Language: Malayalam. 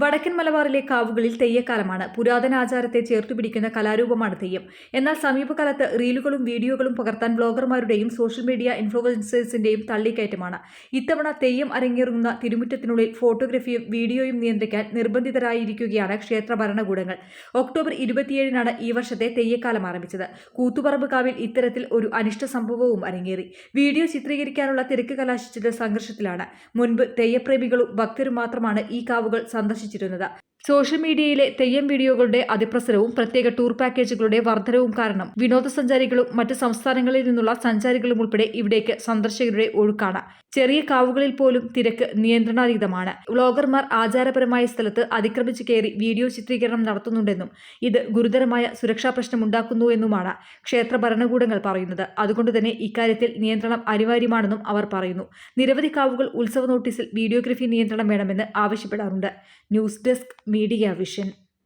വടക്കൻ മലബാറിലെ കാവുകളിൽ തെയ്യക്കാലമാണ്. പുരാതന ആചാരത്തെ ചേർത്തുപിടിക്കുന്ന കലാരൂപമാണ് തെയ്യം. എന്നാൽ സമീപകാലത്ത് റീലുകളും വീഡിയോകളും പകർത്താൻ ബ്ലോഗർമാരുടെയും സോഷ്യൽ മീഡിയ ഇൻഫ്ലുവൻസേഴ്സിന്റെയും തള്ളിക്കയറ്റമാണ്. ഇത്തവണ തെയ്യം അരങ്ങേറുന്ന തിരുമുറ്റത്തിനുള്ളിൽ ഫോട്ടോഗ്രഫിയും വീഡിയോയും നിയന്ത്രിക്കാൻ നിർബന്ധിതരായിരിക്കുകയാണ് ക്ഷേത്ര ഭരണകൂടങ്ങൾ. ഒക്ടോബർ ഇരുപത്തിയേഴിനാണ് ഈ വർഷത്തെ തെയ്യക്കാലം ആരംഭിച്ചത്. കൂത്തുപറമ്പ് കാവിൽ ഇത്തരത്തിൽ ഒരു അനിഷ്ട സംഭവവും അരങ്ങേറി. വീഡിയോ ചിത്രീകരിക്കാനുള്ള തിരക്ക് കലാശിച്ചത് സംഘർഷത്തിലാണ്. മുൻപ് തെയ്യപ്രേമികളും ഭക്തരും മാത്രമാണ് ഈ കാവുകൾ സന്ദർശിച്ചിരുന്നത്. സോഷ്യൽ മീഡിയയിലെ തെയ്യം വീഡിയോകളുടെ അതിപ്രസരവും പ്രത്യേക ടൂർ പാക്കേജുകളുടെ വർധനവും കാരണം വിനോദസഞ്ചാരികളും മറ്റ് സംസ്ഥാനങ്ങളിൽ നിന്നുള്ള സഞ്ചാരികളും ഉൾപ്പെടെ ഇവിടേക്ക് സന്ദർശകരുടെ ഒഴുക്കാണ്. ചെറിയ കാവുകളിൽ പോലും തിരക്ക് നിയന്ത്രണാതീതമാണ്. വ്ളോഗർമാർ ആചാരപരമായ സ്ഥലത്ത് അതിക്രമിച്ചു കയറി വീഡിയോ ചിത്രീകരണം നടത്തുന്നുണ്ടെന്നും ഇത് ഗുരുതരമായ സുരക്ഷാ പ്രശ്നമുണ്ടാക്കുന്നുവെന്നുമാണ് ക്ഷേത്ര ഭരണകൂടങ്ങൾ പറയുന്നത്. അതുകൊണ്ട് തന്നെ ഇക്കാര്യത്തിൽ നിയന്ത്രണം അനിവാര്യമാണെന്നും അവർ പറയുന്നു. നിരവധി കാവുകൾ ഉത്സവ നോട്ടീസിൽ വീഡിയോഗ്രഫി നിയന്ത്രണം വേണമെന്ന് ആവശ്യപ്പെടാറുണ്ട്. News desk media vision